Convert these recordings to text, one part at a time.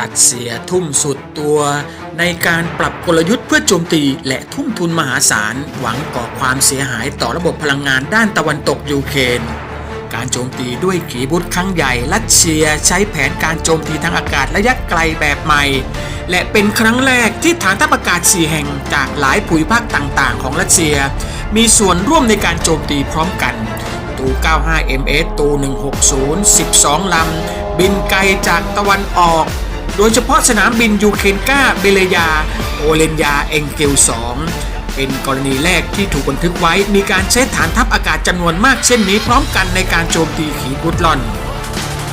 รัสเซียทุ่มสุดตัวในการปรับกลยุทธ์เพื่อโจมตีและทุ่มทุนมหาศาล หวังก่อความเสียหายต่อระบบพลังงานด้านตะวันตกยูเครนการโจมตีด้วยขีบุตครั้งใหญ่ รัสเซียใช้แผนการโจมตีทางอากาศระยะไกลแบบใหม่ และเป็นครั้งแรกที่ฐานทัพอากาศ4แห่งจากหลายภูมิภาคต่างๆ ของรัสเซีย มีส่วนร่วมในการโจมตีพร้อมกัน ตู 95MS ตู 160 12 ลำ บินไกลจากตะวันออก โดยเฉพาะสนามบินยูเครนกาเบเลยา โอเลนยาเองเกล2 เป็นกรณีแรกที่ถูกบันทึกไว้ มีการใช้ฐานทัพอากาศจำนวนมากเช่นนี้พร้อมกันในการโจมตีขีบุตลอน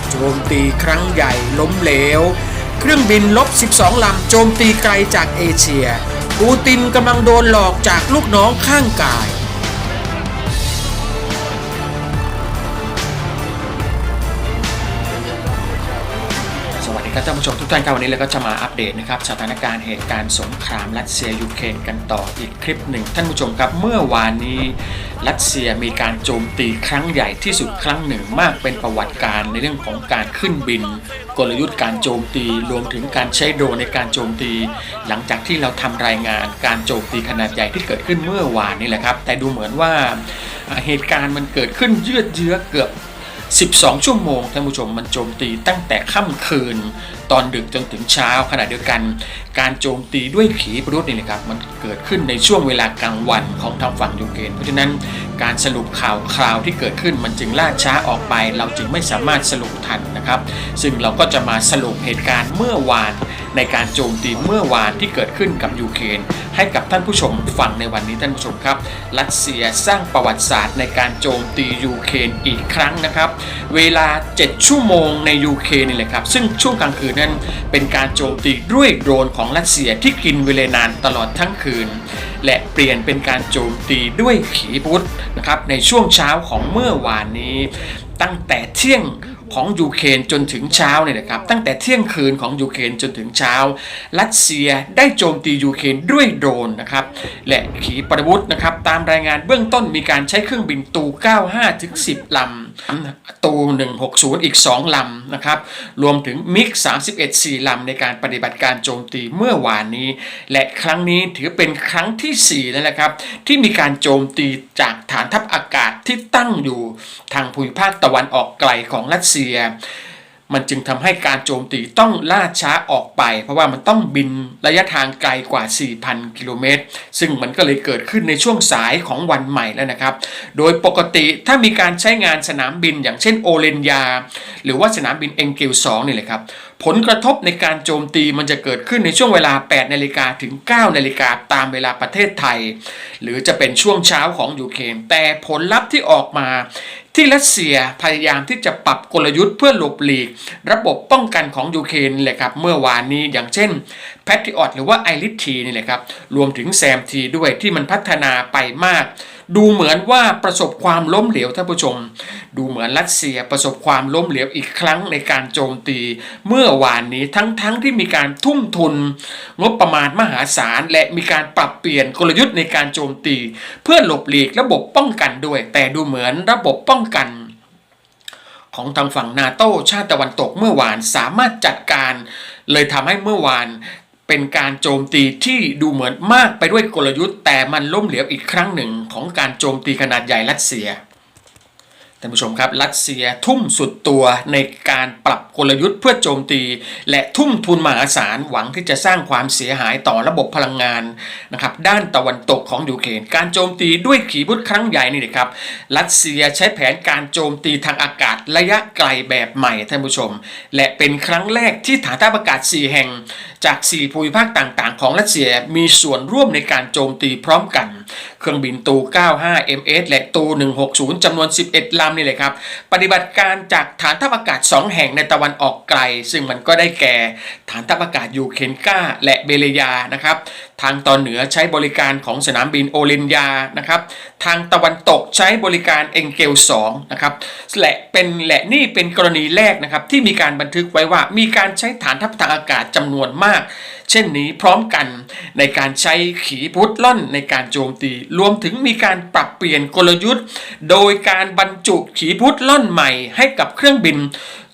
โจมตีครั้งใหญ่ล้มเหลว เครื่องบินลบ 12 ลำโจมตีไกลจากเอเชีย ปูตินกำลังโดนหลอกจากลูกน้องข้างกาย ดีครับท่านผู้ชมทุกท่านครับวันนี้เราก็จะมาอัปเดตนะครับสถานการณ์เหตุการณ์สงครามรัสเซียยูเครนกันต่ออีกคลิปหนึ่งท่านผู้ชมครับเมื่อวานนี้รัสเซียมีการโจมตีครั้งใหญ่ที่สุดครั้งหนึ่งมากเป็นประวัติการในเรื่องของการขึ้นบิน กลยุทธ์การโจมตีรวมถึงการใช้โดรนในการโจมตี หลังจากที่เราทำรายงานการโจมตีขนาดใหญ่ที่เกิดขึ้นเมื่อวานนี้แหละครับแต่ดูเหมือนว่าอ่าเหตุการณ์มันเกิดขึ้นยืดเยื้อเกือบ 12 ชั่วโมงท่านผู้ชมมันโจมตีตั้งแต่ค่ำคืน ตอนดึกจนถึงเช้าขณะเดียวกัน การโจมตีด้วยขีปนาวุธนี่นะครับมันเกิดขึ้นในช่วงเวลากลางวันของทางฝั่งยูเครนเพราะฉะนั้นการสรุปข่าวคราวที่เกิดขึ้นมันจึงล่าช้าออกไป เราจึงไม่สามารถสรุปทันนะครับ ซึ่งเราก็จะมาสรุปเหตุการณ์เมื่อวาน ในการโจมตีเมื่อวานที่เกิดขึ้นกับยูเครนให้กับท่านผู้ชมฟังในวันนี้ท่านผู้ชมครับ รัสเซียสร้างประวัติศาสตร์ในการโจมตียูเครนอีกครั้งนะครับ เวลา 7 ชั่วโมงในยูเครนนี่แหละครับ ซึ่งช่วงกลางคืนนั้นเป็นการโจมตีด้วยโดรนของรัสเซียที่กินเวลานานตลอดทั้งคืน และเปลี่ยนเป็นการโจมตีด้วยขีปนาวุธนะครับในช่วงเช้าของเมื่อวานนี้ ตั้งแต่เที่ยง ของยูเครนจนถึงเช้าเนี่ยนะครับตั้งแต่เที่ยงคืนของยูเครนจนถึงเช้า รัสเซียได้โจมตียูเครนด้วยโดรนนะครับและขีปนาวุธนะครับตามรายงานเบื้องต้นมีการใช้เครื่องบินตู 95 ถึง 10 ลำ ตู160 อีก 2 ลำนะครับ รวมถึงมิก 31 4 ลำในการปฏิบัติการโจมตีเมื่อวานนี้ และครั้งนี้ถือเป็นครั้งที่ 4 แล้วนะครับ ที่มีการโจมตีจากฐานทัพอากาศที่ตั้งอยู่ทางภูมิภาคตะวันออกไกลของรัสเซีย มันจึงทำให้การโจมตีต้องล่าช้าออกไป เพราะว่ามันต้องบินระยะทางไกลกว่า 4,000 กิโลเมตร ซึ่งมันก็เลยเกิดขึ้นในช่วงสายของวันใหม่แล้วนะครับ โดยปกติถ้ามีการใช้งานสนามบินอย่างเช่นโอเลนยา หรือว่าสนามบินเอ็งเกล2นี่แหละครับ ผลกระทบในการโจมตีมันจะเกิดขึ้นในช่วงเวลา 8 นาฬิกาถึง 9 นาฬิกาตามเวลาประเทศไทย หรือจะเป็นช่วงเช้าของยูเครนแต่ผลลัพธ์ที่ออกมา ที่รัสเซียพยายามที่จะปรับกลยุทธ์เพื่อหลบหลีก ระบบป้องกันของยูเครนแหละครับเมื่อวานนี้อย่างเช่นแพทริออตหรือว่าไอริทีนี่แหละครับรวมถึงแซมทีด้วยที่มันพัฒนาไปมาก ดูเหมือนว่าประสบความล้มเหลวท่านผู้ชม ดูเหมือนรัสเซียประสบความล้มเหลวอีกครั้งในการโจมตี เมื่อวานนี้ทั้งๆทที่มีการทุ่มทุน งบประมาณมหาศาล และมีการปรับเปลี่ยนกลยุทธ์ในการโจมตี เพื่อหลบหลีกระบบป้องกันด้วย แต่ดูเหมือนระบบป้องกันของทางฝั่งนาโต้ชาติตะวันตกเมื่อวานสามารถจัดการ เลยทำให้เมื่อวาน เป็นการโจมตีที่ดูเหมือนมากไปด้วยกลยุทธ์ แต่มันล้มเหลวอีกครั้งหนึ่งของการโจมตีขนาดใหญ่รัสเซีย ท่านผู้ชมครับรัสเซียทุ่มสุดตัวในการปรับกลยุทธ์เพื่อโจมตี และทุ่มทุนมหาศาลหวังที่จะสร้างความเสียหายต่อระบบพลังงานนะครับด้านตะวันตกของยูเครนการโจมตีด้วยขีปนาวุธครั้งใหญ่นี่นะครับรัสเซียใช้แผนการโจมตีทางอากาศระยะไกลแบบใหม่ท่านผู้ชม และเป็นครั้งแรกที่ฐานทัพอากาศ 4 แห่ง จาก 4 ภูมิภาคต่างๆ ของรัสเซียมีส่วนร่วมในการโจมตีพร้อมกัน เครื่องบินตู 95 MS และตู 160จำนวน 11ลำนี่เลยครับ ปฏิบัติการจากฐานทัพอากาศ 2 แห่งในตะวันออกไกล ซึ่งมันก็ได้แก่ ฐานทัพอากาศยูเครนกาและเบเลยานะครับ ทางตอนเหนือใช้บริการของสนามบินโอเลนยานะครับ ทางตะวันตกใช้บริการเอ็งเกล2นะครับและเป็นและนี่เป็นกรณีแรกนะครับที่มีการบันทึกไว้ว่ามีการใช้ฐานทัพทางอากาศจำนวนมาก เช่นนี้พร้อมกันในการใช้ขีปนาวุธล่อนในการโจมตี รวมถึงมีการปรับเปลี่ยนกลยุทธ์ โดยการบรรจุขีปนาวุธล่อนใหม่ให้กับเครื่องบิน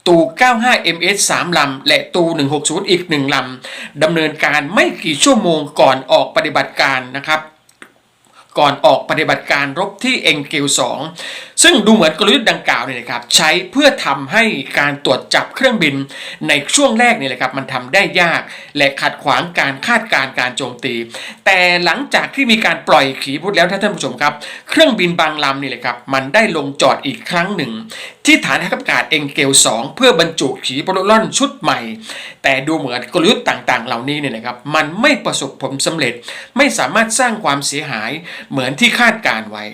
ตู 95 MS 3 ลำ และตู 160 อีก 1 ลำ ดำเนินการไม่กี่ชั่วโมงก่อนออกปฏิบัติการนะครับ ก่อนออกปฏิบัติการรบที่เอ็งเกล2 ซึ่งดูเหมือนกลยุทธ์ดังกล่าวเนี่ยนะครับใช้เพื่อทำให้การตรวจจับเครื่องบินในช่วงแรกเนี่ยแหละครับมันทำได้ยากและขัดขวางการคาดการณ์การโจมตี แต่หลังจากที่มีการปล่อยขีปนาวุธแล้วท่านผู้ชมครับ เครื่องบินบางลำนี่แหละครับมันได้ลงจอดอีกครั้งหนึ่ง ที่ฐานทัพอากาศเอ็งเกล2เพื่อบรรจุขีปนาวุธล่อนชุดใหม่ แต่ดูเหมือนกลยุทธ์ต่างๆ เหล่านี้เนี่ยนะครับมันไม่ประสบผลสำเร็จ ไม่สามารถสร้างความเสียหายเหมือนที่คาดการไว้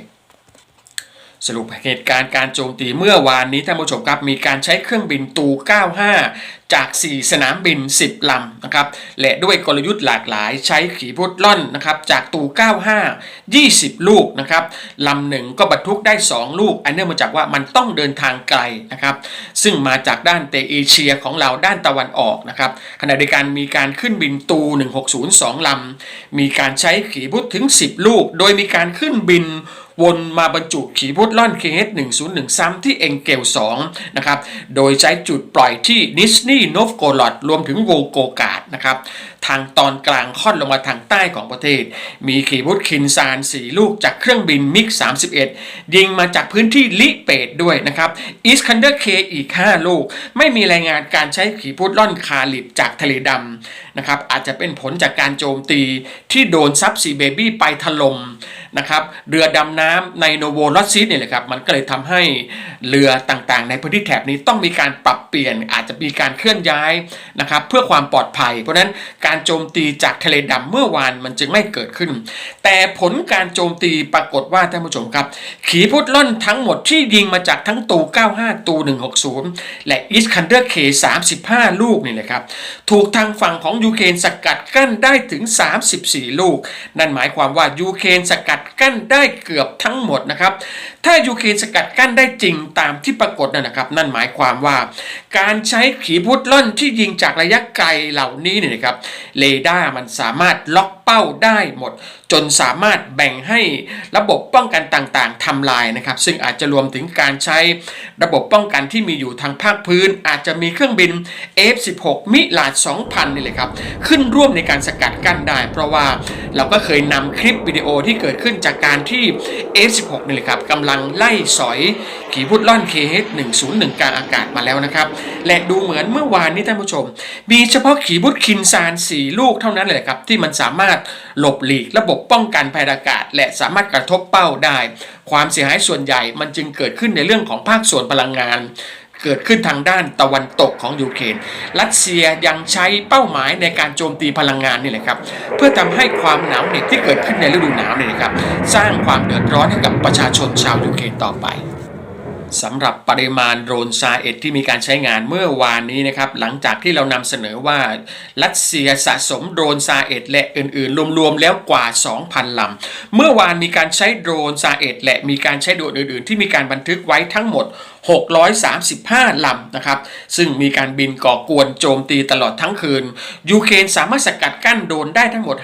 สรุปเหตุการณ์การโจมตีเมื่อวานนี้ท่านผู้ชมครับมีการใช้เครื่องบินตู 95 จาก 4 สนามบิน 10 ลำนะครับและด้วยกลยุทธ์หลากหลายใช้ขีพุทล่อนนะครับจากตู 95 20 ลูกนะครับลำหนึ่งก็บรรทุกได้ 2 ลูก อันเนื่องมาจากว่ามันต้องเดินทางไกลนะครับซึ่งมาจากด้านเตเอเชียของเราด้านตะวันออกนะครับขณะเดียวกันมีการขึ้นบินตู 160 2 ลำ มีการใช้ขีพุทถึง 10 ลูก โดยมีการขึ้นบิน วนมาบรรจุขีพุทล่อน KH 101 ซ้ำที่เอ็งเกล2นะครับ โดยใช้จุดปล่อยที่นิสนีโนฟโกลอดรวมถึงโวโกกาดนะครับ ทางตอนกลางค่อนลงมาทางใต้ของประเทศ มีขีพุทคินซาน 4 ลูกจากเครื่องบินมิก 31 ยิงมาจากพื้นที่ลิเปตด้วยนะครับอีสคันเดอร์เคอีก 5 ลูก ไม่มีรายงานการใช้ขีพุทล่อนคาลิดจากทะเลดำนะครับอาจจะเป็นผลจากการโจมตีที่โดนซับซีเบบี้ไปถล่ม นะครับเรือดำน้ำในโนโวลอสซิสเนี่ยแหละครับมันก็เลยทำให้เรือต่างๆ ในพื้นที่แถบนี้ต้องมีการปรับเปลี่ยนอาจจะมีการเคลื่อนย้ายนะครับเพื่อความปลอดภัย เพราะฉะนั้นการโจมตีจากทะเลดำเมื่อวานมันจึงไม่เกิดขึ้น แต่ผลการโจมตีปรากฏว่าท่านผู้ชมครับ ขีพุทล่อนทั้งหมดที่ยิงมาจากทั้งตู 95 ตู 160 และอิสคันเดอร์เค35 ลูกนี่แหละครับถูกทางฝั่งของยูเครนสกัดกั้นได้ถึง 34 ลูก นั่นหมายความว่ายูเครนสกัดกั้นได้เกือบทั้งหมดนะครับ ถ้ายูเครนสกัดกั้นได้จริงตามที่ปรากฏนั่นนะครับ นั่นหมายความว่า การใช้ขีพุทล่อนที่ยิงจากระยะไกลเหล่านี้เนี่ยนะครับเรดาร์มันสามารถล็อกเป้าได้หมด จนสามารถแบ่งให้ระบบป้องกันต่างๆทำลายนะครับ ซึ่งอาจจะรวมถึงการใช้ระบบป้องกันที่มีอยู่ทางภาคพื้น อาจจะมีเครื่องบิน F16 มิลาด2,000นี่เลยครับขึ้นร่วมในการสกัดกั้นได้ เพราะว่าเราก็เคยนำคลิปวิดีโอที่เกิดขึ้นจากการที่ F16 นี่เลยครับกำลังไล่สอย ขีพุทล่อน KH 101 กลางอากาศมาแล้วนะครับ และดูเหมือนเมื่อวานนี้ท่านผู้ชม มีเฉพาะขีพุทคินซาน 4 ลูกเท่านั้นเลยครับ ที่มันสามารถหลบหลีกระบบป้องกันภัยอากาศ และสามารถกระทบเป้าได้ ความเสียหายส่วนใหญ่มันจึงเกิดขึ้นในเรื่องของภาคส่วนพลังงาน เกิดขึ้นทางด้านตะวันตกของยูเครน รัสเซียยังใช้เป้าหมายในการโจมตีพลังงานนี่แหละครับ เพื่อทำให้ความหนาวเหน็บที่เกิดขึ้นในฤดูหนาวนี่นะครับ สร้างความเดือดร้อนให้กับประชาชนชาวยูเครนต่อไป สำหรับปริมาณโดรนซาเอ็ดที่มีการใช้งานเมื่อวานนี้นะครับ หลังจากที่เรานำเสนอว่ารัสเซียสะสมโดรนซาเอ็ดและอื่นๆ รวมๆ แล้วกว่า 2,000 ลำ เมื่อวานมีการใช้โดรนซาเอ็ดและมีการใช้โดรนอื่นๆ ที่มีการบันทึกไว้ทั้งหมด 635 ลำนะครับ ซึ่งมีการบินก่อกวนโจมตีตลอดทั้งคืน ยูเครนสามารถสกัดกั้นโดรนได้ทั้งหมด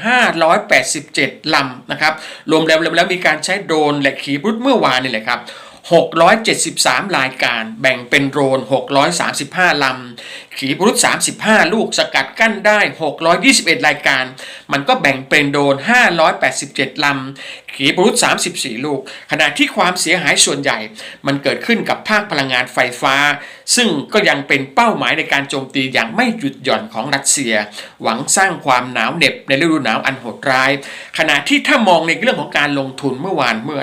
587 ลำนะครับ รวมแล้วแล้วมีการใช้โดรนและขีปนาวุธเมื่อวานนี่แหละครับ 673 รายการแบ่งเป็นโดรน 635 ลำ ขีปนาวุธ 35 ลูกสกัดกั้นได้ 621 รายการ มันก็แบ่งเป็นโดรน 587 ลำ ขีปนาวุธ 34 ลูก ขณะที่ความเสียหายส่วนใหญ่ มันเกิดขึ้นกับภาคพลังงานไฟฟ้า ซึ่งก็ยังเป็นเป้าหมายในการโจมตีอย่างไม่หยุดหย่อนของรัสเซีย หวังสร้างความหนาวเหน็บในฤดูหนาวอันโหดร้าย ขณะที่ถ้ามองในเรื่องของการลงทุนเมื่อวานเมื่อ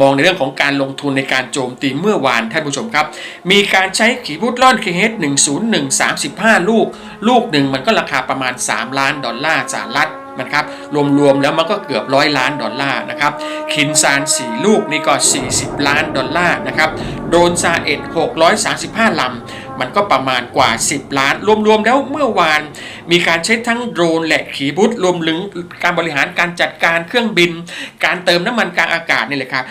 มองในเรื่องของการลงทุนในการโจมตีเมื่อวานท่านผู้ชมครับ มีการใช้ขีพุทล่อน KH 101 35 ลูก ลูกหนึ่งมันก็ราคาประมาณ 3 ล้านดอลลาร์สหรัฐนะครับรวมๆแล้วมันก็เกือบร้อยล้านดอลลาร์นะครับคินซาน 4 ลูกนี่ก็ 40 ล้านดอลลาร์นะครับโดนซาเอ็ด635 ลำ มันก็ประมาณกว่า 10 ล้าน รวมๆแล้วเมื่อวาน มีการใช้ทั้งโดรนและขีพุทรวมถึงการบริหารการจัดการเครื่องบิน การเติมน้ำมันกลางอากาศนี่แหละครับ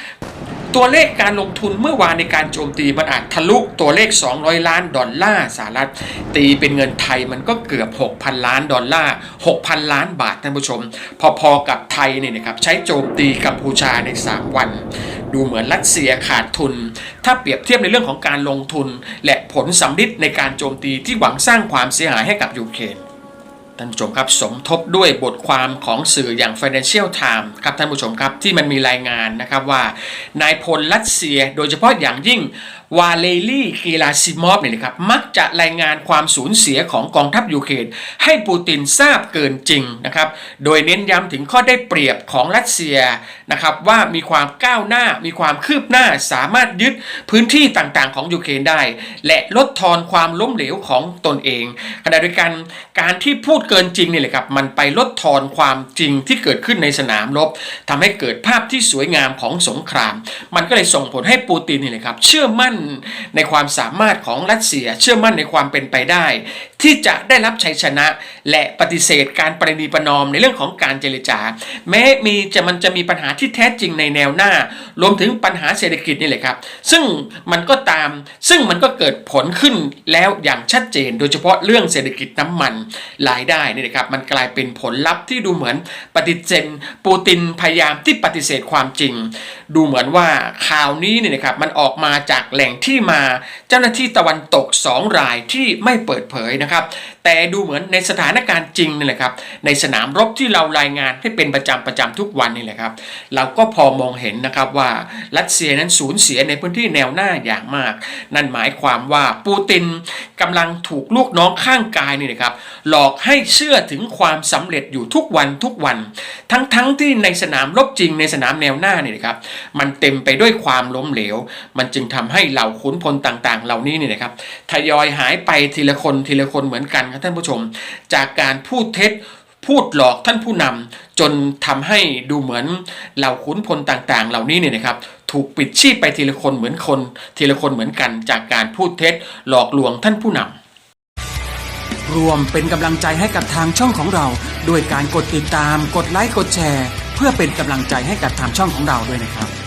ตัวเลขการลงทุนเมื่อวานในการโจมตีมันอาจทะลุตัวเลข 200 ล้านดอลลาร์สหรัฐ ตีเป็นเงินไทยมันก็เกือบ 6,000 ล้านดอลลาร์ 6,000 ล้านบาทท่านผู้ชม พอๆกับไทยเนี่ยนะครับใช้โจมตีกัมพูชาใน 3 วัน ดูเหมือนรัสเซียขาดทุน ถ้าเปรียบเทียบในเรื่องของการลงทุน และผลสำลิดในการโจมตีที่หวังสร้างความเสียหายให้กับยูเครนานผู้ชมครับสมทบด้วยบทความของสื่ออย่าง Financial Times ครับท่านผู้ชมครับที่มันมีรายงานนะครับว่านายพลรัสเซียโดยเฉพาะอย่างยิ่งวาเลลี่กีลาซิมอฟเนี่ยนะครับมักจะรายงานความสูญเสียของกองทัพยูเครนให้ปูตินทราบเกินจริงนะครับโดยเน้นย้ำถึงข้อได้เปรียบของรัสเซียนะครับว่ามีความก้าวหน้ามีความคืบหน้าสามารถยึดพื้นที่ต่างๆของยูเครนได้ และลดทอนความล้มเหลวของตนเองขณะเดียวกันการที่พูดเกินจริงนี่แหละครับมันไปลดทอนความจริงที่เกิดขึ้นในสนามรบทำให้เกิดภาพที่สวยงามของสงคราม มันก็เลยส่งผลให้ปูตินนี่แหละครับเชื่อมั่นในความสามารถของรัสเซีย เชื่อมั่นในความเป็นไปได้ ที่จะได้รับชัยชนะ และปฏิเสธการปรินีประนอมในเรื่องของการเจรจา แม้มีจะมันจะมีปัญหาที่แท้จริงในแนวหน้า รวมถึงปัญหาเศรษฐกิจนี่แหละครับ ซึ่งมันก็ตามซึ่งมันก็เกิดผลขึ้นแล้วอย่างชัดเจน โดยเฉพาะเรื่องเศรษฐกิจน้ำมันรายได้นี่นะครับมันกลายเป็นผลลัพธ์ที่ดูเหมือนปฏิเสธปูตินพยายามที่ปฏิเสธความจริง ดูเหมือนว่าข่าวนี้เนี่ยนะครับมันออกมาจากแหล่งที่มาเจ้าหน้าที่ตะวันตก 2 รายที่ไม่เปิดเผยนะครับแต่ดูเหมือนในสถานการณ์จริงนี่แหละครับ ในสนามรบที่เรารายงานให้เป็นประจำประจำทุกวันนี่แหละครับ เราก็พอมองเห็นนะครับว่ารัสเซียนั้นสูญเสียในพื้นที่แนวหน้าอย่างมาก นั่นหมายความว่าปูตินกำลังถูกลูกน้องข้างกายนี่นะครับ หลอกให้เชื่อถึงความสำเร็จอยู่ทุกวันทุกวัน ทั้งๆทที่ในสนามรบจริงในสนามแนวหน้านี่นะครับ มันเต็มไปด้วยความล้มเหลว มันจึงทำให้เหล่าขุนพลต่างๆ เหล่านี้นี่นะครับทยอยหายไปทีละคนทีละคนเหมือนกันครับท่านผู้ชม จากการพูดเท็จพูดหลอกท่านผู้นำจนทำให้ดูเหมือนเหล่าขุนพลต่างๆ เหล่านี้เนี่ยนะครับถูกปิดชีพไปทีละคนเหมือนคน ทีละคนเหมือนกัน จากการพูดเท็จหลอกลวงท่านผู้นำรวมเป็นกำลังใจให้กับทางช่องของเรา ด้วยการกดติดตาม กดไลค์กดแชร์ เพื่อเป็นกำลังใจให้กับทางช่องของเราด้วยนะครับ